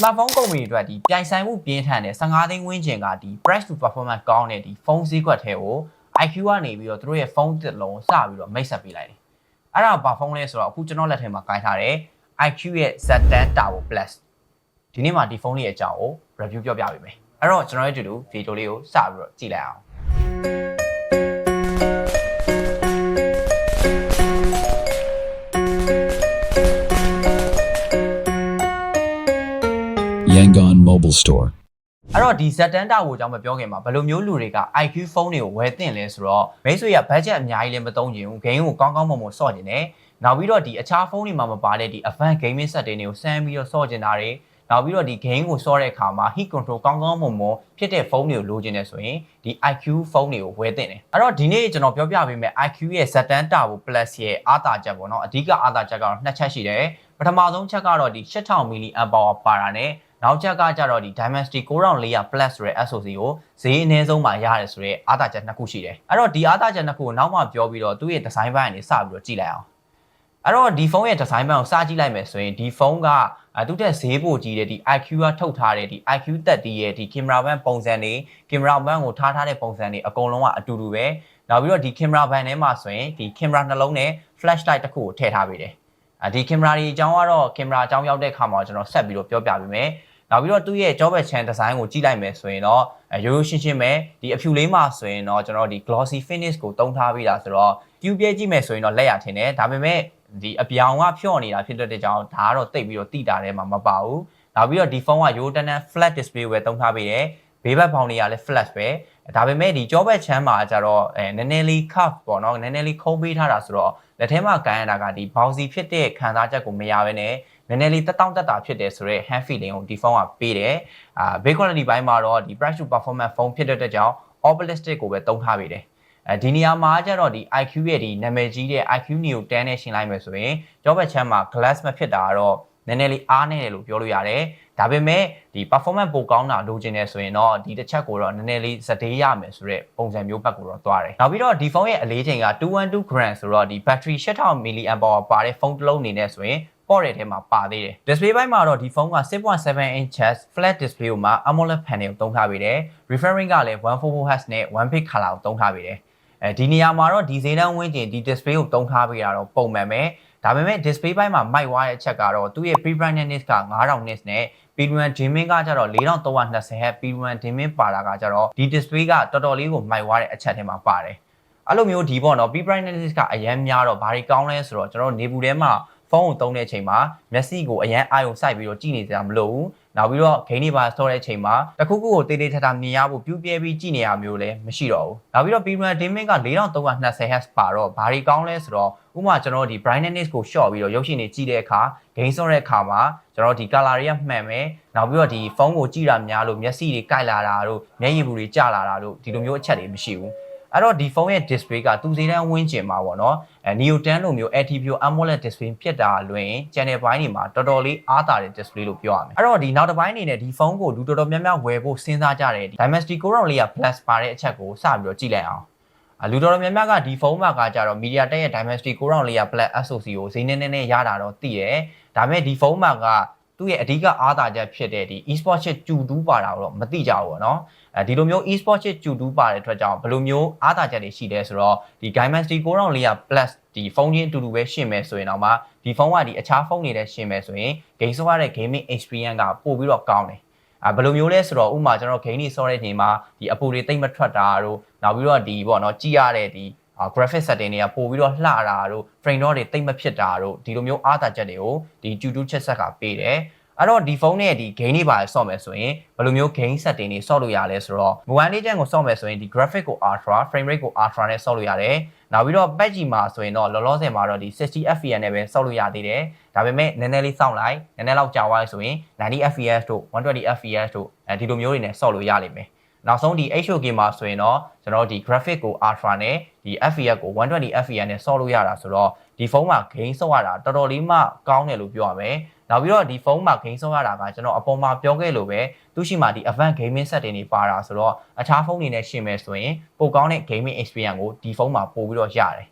smartphone ကုမ္ပဏီတွေအတွက်ဒီပြိုင်ဆိုင်မှုပြင်းထန်တဲ့15သိန်းဝန်းကျင်ကဒီ price to performance ကောင်းတဲ့ဒီဖုန်းဈေးကွက်ထဲကို IQ ကနေပြီးတော့သူတို့ရဲ့ဖုန်းတစ်လုံးစပြီးတော့မိတ်ဆက်ပေးလိုက်တယ်။အဲ့ဒါဘာဖုန်းလဲဆိုတော့အခုကျွန်တော်လက်ထဲမှာကင်ထားတဲ့ IQ ရဲ့ Z10 Turbo Plus ဒီနေ့မှာဒီဖုန်းလေးရဲ့အကြောင်းကို review ပြောပြပေးမယ်။အဲ့တော့ကျွန်တော်ရဲ့အတူတူဗီဒီယိုလေးကိုစပြီးတော့ကြည့်လိုက်အောင် Yangon Mobile Store. အဲ့တော့ဒီ Z10 တာကိုအကြောင်းမပြောခင်မှာဘယ်လိုမျိုးလူတွေက IQ ဖုန်းတွေကိုဝယ်သင့်လဲဆိုတော့မိတ်ဆွေက budget အများကြီးလည်းမသုံးချင်ဘူး game ကိုကောင်းကောင်းမွန်မွန်ဆော့ချင်တယ်နောက်ပြီးတော့ဒီအခြားဖုန်းတွေမှာမပါတဲ့ဒီ advanced gaming setting တွေကိုစမ်းပြီးတော့ဆော့ချင်တာတွေနောက်ပြီးတော့ဒီ game ကိုဆော့တဲ့အခါမှာ heat control ကောင်းကောင်းမွန်မွန်ဖြစ်တဲ့ဖုန်းတွေကိုလိုချင်တယ်ဆိုရင်ဒီ IQ ဖုန်းတွေကိုဝယ်သင့်တယ်အဲ့တော့ဒီနေ့ကျွန်တော်ပြောပြပေးမယ် IQ ရဲ့ Z10 Turbo Plus ရဲ့အားသာချက်ပေါ့နော်အဓိကအားသာချက်ကတော့နှစ်ချက်ရှိတယ်ပထမဆုံးချက်ကတော့ဒီ8000 mAh ပါတာနဲ့ နောက်ချက်ကကြတော့ဒီ Dimensity 9400 Plus ဆိုတဲ့ SoC ကိုဈေးအနည်းဆုံးမှာရတယ်ဆိုတော့အားသာချက်နှစ်ခုရှိတယ်အဲ့တော့ဒီအားသာချက်နှစ်ခုကိုနောက်မှပြောပြီးတော့သူ့ရဲ့ design ဘိုင်းကနေစပြီးတော့ကြည့်လိုက်အောင်အဲ့တော့ဒီဖုန်းရဲ့ design ဘိုင်းကိုစကြည့်လိုက်မယ်ဆိုရင်ဒီဖုန်းကအဲသူတဲ့ဈေးပိုကြီးတဲ့ဒီ IQ ကထုတ်ထားတဲ့ဒီ IQ တက်တီးရဲ့ဒီ camera band ပုံစံတွေ camera band ကိုထားထားတဲ့ပုံစံတွေအကုန်လုံးကအတူတူပဲနောက်ပြီးတော့ဒီ camera band ထဲမှာဆိုရင်ဒီ camera နှလုံးနဲ့ flashlight တစ်ခုကိုထည့်ထားပေးတယ်အဲ ဒီကင်မရာဒီအကြောင်းကတော့ကင်မရာအကြောင်းရောက်တဲ့အခါမှာကျွန်တော်ဆက်ပြီးတော့ပြောပြပေးမယ်။နောက်ပြီးတော့သူ့ရဲ့ job chain design ကိုကြည့်လိုက်မယ်ဆိုရင်တော့အဲရိုးရိုးရှင်းရှင်းပဲဒီအဖြူလေးမှာဆိုရင်တော့ကျွန်တော်ဒီ glossy finish ကိုတုံးထားပြီးတာဆိုတော့ cube ပြဲကြည့်မယ်ဆိုရင်တော့လက်ရထင်တယ်။ဒါပေမဲ့ဒီအပြောင်ကဖြော့နေတာဖြစ်တဲ့ကြောင့်ဒါကတော့တိတ်ပြီးတော့တိတာထဲမှာမပါဘူး။နောက်ပြီးတော့ဒီဖုန်းကရိုးတန်းတန်း flat display ကိုပဲတုံးထားပေးတယ်။ဘေးဘက်ဖောင်တွေကလည်း flash ပဲဒါပေမဲ့ဒီကြောဘက်ချမ်းမှာကျတော့အဲနည်းနည်းလေး curve ပေါ့နော်နည်းနည်းလေးခုံးပေးထားတာဆိုတော့ လက်ထဲမှာကန်ရတာကဒီ bouncy ဖြစ်တဲ့ခံစားချက်ကိုမရဘဲနဲ့နည်းနည်းလေးတက်တောင့်တက်တာဖြစ်တယ်ဆိုတော့ hand feeling ကိုဒီဖုန်းကပေးတယ်အာ build quality ဘိုင်းမှာတော့ဒီ price to performance ဖုန်းဖြစ်တဲ့အတွက်ကြောင့် all ballistic ကိုပဲတုံးထားပေးတယ်အဲဒီနေရာမှာကျတော့ဒီ IQ ရဲ့ဒီနာမည်ကြီးတဲ့ IQ Neo 10နဲ့ရှင်းလိုက်မယ်ဆိုရင်ကြောဘက်ချမ်းမှာ glass မဖြစ်တာကတော့ နည်းနည်းလေးအားနေတယ်လို့ပြောလို့ရတယ်ဒါပေမဲ့ဒီ performance ပိုကောင်းတာလိုချင်တယ်ဆိုရင်တော့ဒီတစ်ချက်ကိုတော့နည်းနည်းလေးစတေးရမယ်ဆိုတော့ပုံစံမျိုးဘက်ကိုတော့သွားတယ်နောက်ပြီးတော့ဒီဖုန်းရဲ့အလေးချိန်က212 gram ဆိုတော့ဒီ battery 8000 mAh ပါတဲ့ဖုန်းတစ်လုံးအနေနဲ့ဆိုရင်ပေါ့တဲ့ထဲမှာပါသေးတယ် display ဘက်မှာတော့ဒီဖုန်းက6.7 inches flat display ကိုမှာ AMOLED panel ကိုသုံးထားပေးတယ် refreshing ကလည်း 144Hz နဲ့1 pic color ကိုသုံးထားပေးတယ်အဲဒီနေရာမှာတော့ဒီဈေးတန်းဝန်းကျင်ဒီ display ကိုသုံးထားပေးတာတော့ပုံမှန်ပဲ ဒါပေမဲ့ display ဘက်မှာမိုက်သွားတဲ့အချက်ကတော့သူ့ရဲ့ pre-brightness က9000 nits နဲ့ P1 dimming ကကြတော့4320 Hz P1 dimming ပါတာကကြတော့ဒီ display ကတော်တော်လေးကိုမိုက်သွားတဲ့အချက်ထဲမှာပါတယ်အဲ့လိုမျိုးဒီပေါ့နော် P brightness ကအရန်များတော့ဘာတွေကောင်းလဲဆိုတော့ကျွန်တော်နေပူထဲမှာဖုန်းကိုသုံးတဲ့အချိန်မှာမျက်စိကိုအရန်အာရုံစိုက်ပြီးတော့ကြည့်နေကြမလို့ဘူး နောက်ပြီးတော့ဂိမ်းတွေပါဆော့တဲ့အချိန်မှာတခုခုကိုတေးသေးထထမြင်ရဖို့ပြူးပြဲပြီးကြည့်နေရမျိုးလည်းမရှိတော့ဘူးနောက်ပြီးတော့ P1 dimming က4320 Hz ပါတော့ဘာတွေကောင်းလဲဆိုတော့ဥပမာကျွန်တော်ဒီ brightness ကို short ပြီးတော့ရုပ်ရှင်တွေကြည့်တဲ့အခါဂိမ်းဆော့တဲ့အခါမှာကျွန်တော်ဒီ color တွေကမှန်မယ်နောက်ပြီးတော့ဒီဖုန်းကိုကြည့်တာများလို့မျက်စိတွေကိုက်လာတာတို့မျက်ရည်ဘူးတွေကျလာတာတို့ဒီလိုမျိုးအချက်တွေမရှိဘူး အဲ့တော့ဒီဖုန်းရဲ့ display ကသူစီတန်းဝင်းကျင်မှာပေါ့နော်အဲ Neo 10လိုမျိုး LTPO AMOLED display ဖြစ်တာလွင် channel ဘိုင်းတွေမှာတော်တော်လေးအားသာတဲ့ display လို့ပြောရမယ်အဲ့တော့ဒီနောက်တစ်ပိုင်းအနေနဲ့ဒီဖုန်းကိုလူတော်တော်များများဝယ်ဖို့စဉ်းစားကြတယ်ဒီ Dimensity 9400 Plus ပါတဲ့အချက်ကိုစပြီးတော့ကြည့်လိုက်အောင်အလူတော်တော်များများကဒီဖုန်းမှာကကြတော့ MediaTek ရဲ့ Dimensity 9400 Plus SoC ကိုဈေးနည်းနည်းနဲ့ရတာတော့သိတယ်ဒါပေမဲ့ဒီဖုန်းမှာက သူ့ရဲ့အဓိကအားသာချက်ဖြစ်တဲ့ဒီ e-sport chip 2ပါတာကိုတော့မသိကြဘူးပေါ့နော်အဲဒီလိုမျိုး e-sport chip 2ပါတဲ့အတွက်ကြောင့်ဘယ်လိုမျိုးအားသာချက်တွေရှိလဲဆိုတော့ဒီ Dimensity 9400 Plus ဒီဖုန်းချင်းအတူတူပဲရှင်းမယ်ဆိုရင်တော့မှဒီဖုန်းကဒီအခြားဖုန်းတွေနဲ့ရှင်းမယ်ဆိုရင် game ဆော့ရတဲ့ gaming experience ကပို့ပြီးတော့ကောင်းတယ်အဲဘယ်လိုမျိုးလဲဆိုတော့ဥပမာကျွန်တော် game တွေဆော့တဲ့ချိန်မှာဒီအပူတွေတိတ်မထွက်တာတို့နောက်ပြီးတော့ဒီပေါ့နော်ကြည့်ရတဲ့ဒီ graphic setting တွေကပို့ပြီးတော့လှတာတို့ frame rate တွေတိတ်မဖြစ်တာတို့ဒီလိုမျိုးအားသာချက်တွေကိုဒီ Q2 chipset ကပေးတယ်အဲ့တော့ဒီဖုန်းနဲ့ဒီ game တွေပါဆော့မယ်ဆိုရင်ဘယ်လိုမျိုး game setting တွေဆော့လို့ရလဲဆိုတော့ mobile legend ကိုဆော့မယ်ဆိုရင်ဒီ graphic ကို ultra frame rate ကို ultra နဲ့ဆော့လို့ရတယ်နောက်ပြီးတော့ patch မှာဆိုရင်တော့လောလောဆယ်မှာတော့ဒီ60 fps နဲ့ပဲဆော့လို့ရသေးတယ်ဒါပေမဲ့နည်းနည်းလေးစောင့်လိုက်နည်းနည်းလောက်ကြာသွားဆိုရင်90 fps တို့120 fps တို့အဲဒီလိုမျိုးတွေနဲ့ဆော့လို့ရလိမ့်မယ် နောက်ဆုံးဒီ HOK မှာဆိုရင်တော့ကျွန်တော်ဒီ graphic ကို ultra နဲ့ဒီ FPS ကို120 FPS နဲ့ဆော့လို့ရတာဆိုတော့ဒီဖုန်းမှာ game ဆော့ရတာတော်တော်လေးမှကောင်းတယ်လို့ပြောရမယ်နောက်ပြီးတော့ဒီဖုန်းမှာ game ဆော့ရတာကကျွန်တော်အပေါ်မှာပြောခဲ့လို့ပဲသူရှိမှဒီ advanced gaming setting တွေပါတာဆိုတော့အခြားဖုန်းတွေနဲ့ရှင်းမယ်ဆိုရင်ပိုကောင်းတဲ့ gaming experience ကိုဒီဖုန်းမှာပို့ပြီးတော့ရတယ်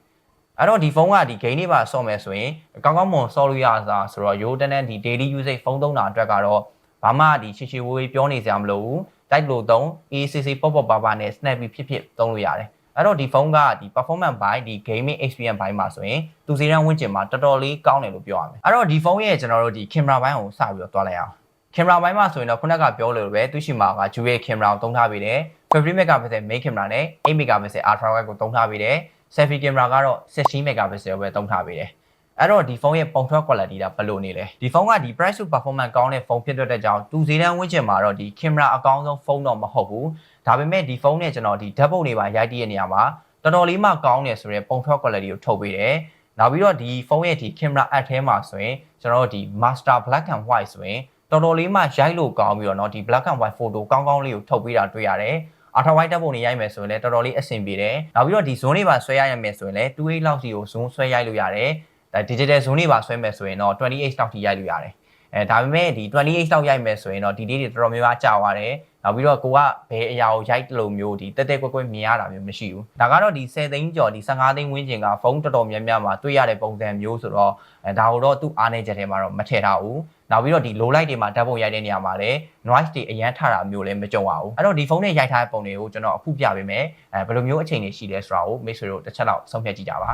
အဲ့တော့ဒီဖုန်းကဒီ game တွေပါဆော့မယ်ဆိုရင်ကောင်းကောင်းမွန်ဆော့လို့ရတာဆိုတော့ရိုးတန်းတန်းဒီ daily usage ဖုန်းသုံးတာအတွက်ကတော့ဘာမှဒီရှေရှေဝေးဝေးပြောနေစရာမလိုဘူး တိုက်လို့သုံး ACC ပေါ့ပေါ့ပါပါနဲ့ snap ပြီးဖြစ်ဖြစ်သုံးလို့ရတယ်အဲ့တော့ဒီဖုန်းကဒီ performance ဘိုင်းဒီ gaming experience ဘိုင်းမှာဆိုရင်သူစီရန်ဝင့်ကျင်မှာတော်တော်လေးကောင်းတယ်လို့ပြောရမယ်အဲ့တော့ဒီဖုန်းရဲ့ကျွန်တော်တို့ဒီ camera ဘိုင်းကိုစပြီးတော့တွားလိုက်အောင် camera ဘိုင်းမှာဆိုရင်တော့ခုနကပြောလို့ပဲသူရှိမှာက dual camera ကိုသုံးထားပေးတယ်50 megapixel main camera နဲ့8 megapixel ultra wide ကိုသုံးထားပေးတယ် selfie camera ကတော့16 megapixel ကိုပဲသုံးထားပေးတယ် အဲ့တော့ဒီဖုန်းရဲ့ပုံထွက် quality ကဘယ်လိုနေလဲဒီဖုန်းကဒီ price to performance ကောင်းတဲ့ဖုန်းဖြစ်တဲ့ကြောင့်သူဈေးတန်းဝင့်ကျင်မှာတော့ဒီ camera အကောင်းဆုံးဖုန်းတော့မဟုတ်ဘူးဒါပေမဲ့ဒီဖုန်းနဲ့ကျွန်တော်ဒီဓာတ်ပုံတွေပါရိုက်တည့်ရနေရမှာတော်တော်လေးမှကောင်းတယ်ဆိုရင်ပုံထွက် quality ကိုထုတ်ပေးတယ်နောက်ပြီးတော့ဒီဖုန်းရဲ့ဒီ camera app ထဲမှာဆိုရင်ကျွန်တော်တို့ဒီ master black and white ဆိုရင်တော်တော်လေးမှရိုက်လို့ကောင်းပြီးတော့เนาะဒီ black and white photo ကောင်းကောင်းလေးကိုထုတ်ပေးတာတွေ့ရတယ်အာထဝိုက်တပ်ပုံတွေရိုက်မယ်ဆိုရင်လည်းတော်တော်လေးအဆင်ပြေတယ်။နောက်ပြီးတော့ဒီ zone တွေပါဆွဲရရမယ်ဆိုရင်လည်း2.8လောက်စီကို zone ဆွဲရိုက်လို့ရတယ်။ ဒါ digital zone တွေပါဆွဲမယ်ဆိုရင်တော့28လောက်ထိရိုက်လို့ရတယ်။အဲဒါပေမဲ့ဒီ28လောက်ရိုက်မယ်ဆိုရင်တော့ဒီလေးတွေတော်တော်များများကြာသွားတယ်။နောက်ပြီးတော့ကိုကဘယ်အရာကိုရိုက်တယ်လို့မျိုးဒီတက်တက်ကွက်ကွက်မြင်ရတာမျိုးမရှိဘူး။ဒါကတော့ဒီ10သိန်းကျော်ဒီ15သိန်းဝန်းကျင်ကဖုန်းတော်တော်များများမှာတွေ့ရတဲ့ပုံစံမျိုးဆိုတော့အဲဒါကိုတော့သူ့အားနေချက်ထဲမှာတော့မထည့်ထားဘူး။နောက်ပြီးတော့ဒီ low light တွေမှာဓာတ်ပုံရိုက်တဲ့နေရာမှာလည်း noise တွေအရန်ထတာမျိုးလည်းမကြုံပါဘူးအဲ့တော့ဒီဖုန်းနဲ့ရိုက်ထားတဲ့ပုံတွေကိုကျွန်တော်အခုပြပေးမယ်အဲဘယ်လိုမျိုးအချိန်တွေရှိလဲဆိုတာကိုမိတ်ဆွေတို့တစ်ချက်လောက်ဆုံးဖြတ်ကြည့်ကြပါ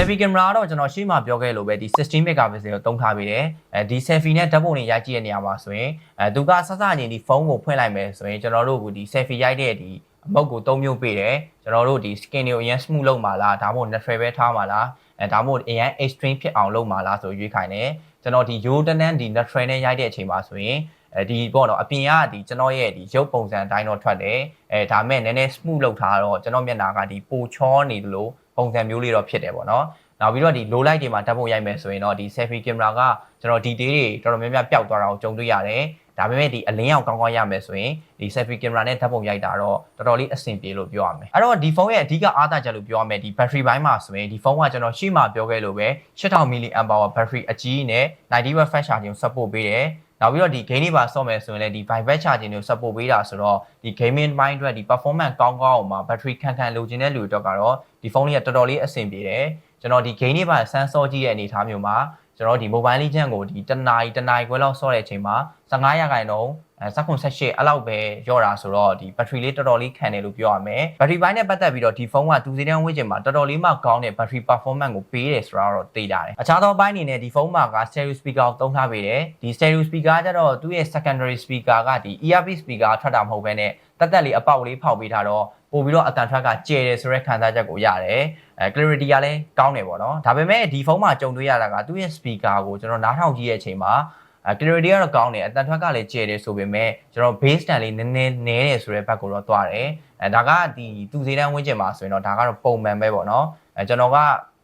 selfie camera ကတော့ကျွန်တော်ရှေ့မှာပြောခဲ့လို့ပဲဒီ16 megapixel ကိုသုံးထားပေးတယ်အဲဒီ selfie နဲ့ဓာတ်ပုံတွေရိုက်ကြည့်တဲ့နေရာမှာဆိုရင်အဲသူကစစချင်းဒီဖုန်းကိုဖွင့်လိုက်မယ်ဆိုရင်ကျွန်တော်တို့ကဒီ selfie ရိုက်တဲ့ဒီအမုတ်ကိုသုံးမျိုးပေးတယ်ကျွန်တော်တို့ဒီ skin တွေကိုအရင် smooth လုပ်မှာလားဒါမှမဟုတ် natural ပဲထားမှာလားအဲဒါမှမဟုတ်အရင် extreme ဖြစ်အောင်လုပ်မှာလားဆိုရွေးခိုင်းတယ်ကျွန်တော်ဒီ yo တန်းတန်းဒီ natural နဲ့ရိုက်တဲ့အချိန်မှာဆိုရင်အဲဒီပေါ့နော်အပြင်ကဒီကျွန်တော်ရဲ့ဒီရုပ်ပုံစံအတိုင်းတော့ထွက်တယ်အဲဒါမဲ့နည်းနည်း smooth လုပ်ထားတော့ကျွန်တော်မျက်နှာကဒီပိုချောနေသလို ပုံစံမျိုးလေးတော့ဖြစ်တယ်ပေါ့နော်နောက်ပြီးတော့ဒီ low light တွေမှာဓာတ်ပုံရိုက်မယ်ဆိုရင်တော့ဒီ selfie camera ကကျွန်တော် detail တွေတော်တော်များများပျောက်သွားတာကိုကြုံတွေ့ရတယ်ဒါပေမဲ့ဒီအလင်းရောင်ကောင်းကောင်းရမယ်ဆိုရင်ဒီ selfie camera နဲ့ဓာတ်ပုံရိုက်တာတော့တော်တော်လေးအဆင်ပြေလို့ပြောရမယ်အဲ့တော့ဒီဖုန်းရဲ့အဓိကအားသာချက်လို့ပြောရမယ်ဒီ battery ဘိုင်းမှာဆိုရင်ဒီဖုန်းကကျွန်တော်ရှေ့မှာပြောခဲ့လို့ပဲ8000 mAh battery အကြီးနဲ့90 watt fast charging ကို support ပေးတယ် နောက်ပြီးတော့ဒီ game တွေပါဆော့မယ်ဆိုရင်လည်းဒီ vibrate charging ကို support ပေးတာဆိုတော့ဒီ gaming ဘိုင်းအတွက်ဒီ performance ကောင်းကောင်းအောင်မှာ battery ခန့်ခန့်လိုချင်တဲ့လူတွေတော့ကတော့ဒီဖုန်းလေးကတော်တော်လေးအဆင်ပြေတယ်ကျွန်တော်ဒီ game တွေပါဆန်းစောကြည့်တဲ့အနေအထားမျိုးမှာကျွန်တော်ဒီ mobile legend ကိုဒီတနားရီတနားရီခွဲလောက်ဆော့တဲ့အချိန်မှာ15ရာခိုင်နှုန်းအဲ စက္ကွန်18အဲ့လောက်ပဲရော့တာဆိုတော့ဒီ battery လေးတော်တော်လေးခံတယ်လို့ပြောရမယ် battery ဘိုင်းနဲ့ပတ်သက်ပြီးတော့ဒီဖုန်းကသူစီတန်းဝင့်ကျင်မှာတော်တော်လေးမှကောင်းတဲ့ battery performance ကိုပေးတယ်ဆိုတာတော့သိကြတယ်အခြားသောဘိုင်းအနေနဲ့ဒီဖုန်းမှာက stereo speaker ကိုသုံးထားပေးတယ်ဒီ stereo speaker ကကြတော့သူ့ရဲ့ secondary speaker ကဒီ earpiece speaker ထွက်တာမဟုတ်ဘဲနဲ့တက်တက်လေးအပေါက်လေးဖောက်ပေးထားတော့ပို့ပြီးတော့အတန်ထွက်ကကျယ်တယ်ဆိုတဲ့ခံစားချက်ကိုရတယ်အဲ clarity ကလည်းကောင်းတယ်ပေါ့နော်ဒါပေမဲ့ဒီဖုန်းမှာကြုံတွေ့ရတာကသူ့ရဲ့ speaker ကိုကျွန်တော်နားထောင်ကြည့်တဲ့အချိန်မှာအဲ clarity ကတော့ကောင်းတယ်အတန်ထွက်ကလည်းကျယ်တယ်ဆိုပေမဲ့ကျွန်တော် base stand လေးနည်းနည်းနည်းတယ်ဆိုတဲ့ဘက်ကိုတော့တွားတယ်အဲဒါကဒီသူဈေးတန်းဝင်းကျင်မှာဆိုရင်တော့ဒါကတော့ပုံမှန်ပဲပေါ့နော်အဲကျွန်တော်က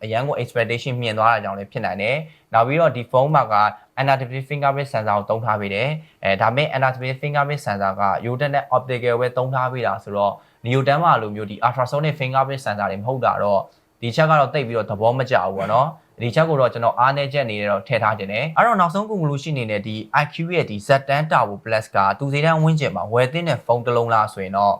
အရန်ကို expectation မြင်သွားတာကြောင့်လည်းဖြစ်နိုင်တယ်နောက်ပြီးတော့ဒီဖုန်းမှာက anti-deep fingerprint sensor ကိုသုံးထားပေးတယ်အဲဒါပေမဲ့ anti-deep fingerprint sensor က Yodan နဲ့ optical ပဲသုံးထားပေးတာဆိုတော့ Neodan မှာလိုမျိုးဒီ ultrasonic fingerprint sensor တွေမဟုတ်တာတော့ဒီချက်ကတော့တိတ်ပြီးတော့သဘောမကျဘူးပေါ့နော် ဒီချက်ကိုတော့ကျွန်တော်အားနေချက်နေတော့ထည့်ထားခြင်းတယ်အဲ့တော့နောက်ဆုံး conclusion အနေနဲ့ဒီ IQ ရဲ့ဒီ Z10 Turbo Plus ကသူစီတန်းဝင်းကျင်မှာဝယ်သင့်တဲ့ဖုန်းတစ်လုံးလားဆိုရင်တော့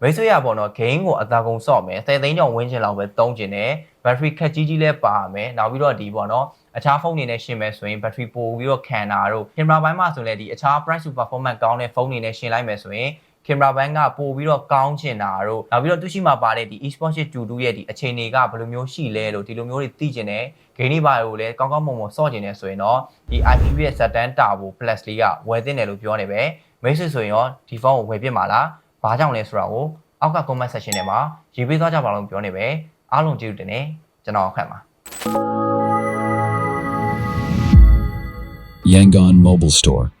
မိတ်ဆွေရပေါ့နော် game ကိုအသာကုန်ဆော့မယ်10သိန်းကျော်ဝင်းကျင်လောက်ပဲသုံးကျင်တယ် battery ခက်ကြီးကြီးလဲပါမယ်နောက်ပြီးတော့ဒီပေါ့နော်အခြားဖုန်းတွေနဲ့ရှင်မယ်ဆိုရင် battery ပိုပြီးတော့ခံတာတို့ camera ဘိုင်းမှာဆိုရင်လည်းဒီအခြား price to performance ကောင်းတဲ့ဖုန်းတွေနဲ့ရှင်လိုက်မယ်ဆိုရင် camera ဘိုင်းကပို့ပြီးတော့ကောင်းချင်တာတို့နောက်ပြီးတော့သူရှိမှာပါတဲ့ဒီ eSport 2ရဲ့ဒီအခြေအနေကဘယ်လိုမျိုးရှိလဲလို့ဒီလိုမျိုးတွေသိကျင်တယ်ဂိမ်းတွေပါကိုလည်းကောင်းကောင်းမွန်မွန်စော့ကျင်တယ်ဆိုရင်တော့ဒီ IQ ရဲ့ Z10 Turbo Plus လေးကဝယ်သင့်တယ်လို့ပြောနေပဲမိတ်ဆွေဆိုရင်ရောဒီဖုန်းကိုဝယ်ပြစ်မှာလားဘာကြောင့်လဲဆိုတာကိုအောက်က comment section ထဲမှာရေးပေးသွားကြပါလို့ပြောနေပဲအားလုံးကျေးဇူးတင်နေကျွန်တော်ခန့်ပါ Yangon Mobile Store.